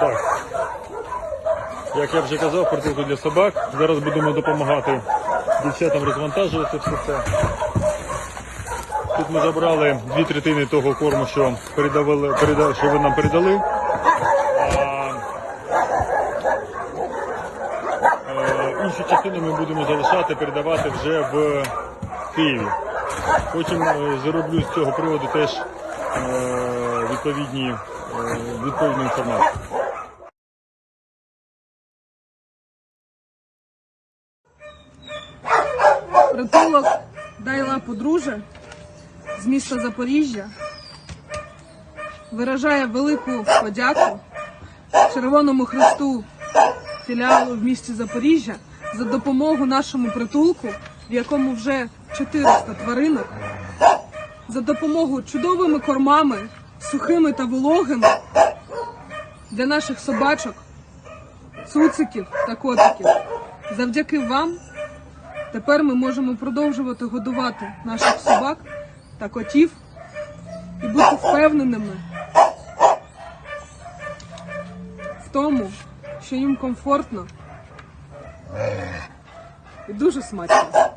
Так. Як я вже казав, притулку для собак. Зараз будемо допомагати дівчатам розвантажувати все це. Тут ми забрали дві третини того корму, що, передавали, переда- що ви нам передали. А, е, іншу частину ми будемо залишати, передавати вже в Києві. Потім е, зароблю з цього приводу теж е, відповідні, е, відповідну інформацію. Притулок Дай лапу друже з міста Запоріжжя виражає велику подяку Червоному Христу філіалу в місті Запоріжжя за допомогу нашому притулку, в якому вже 400 тваринок, за допомогу чудовими кормами, сухими та вологими для наших собачок, цуциків та котиків. Завдяки вам Тепер ми можемо продовжувати годувати наших собак та котів і бути впевненими в тому, що їм комфортно і дуже смачно.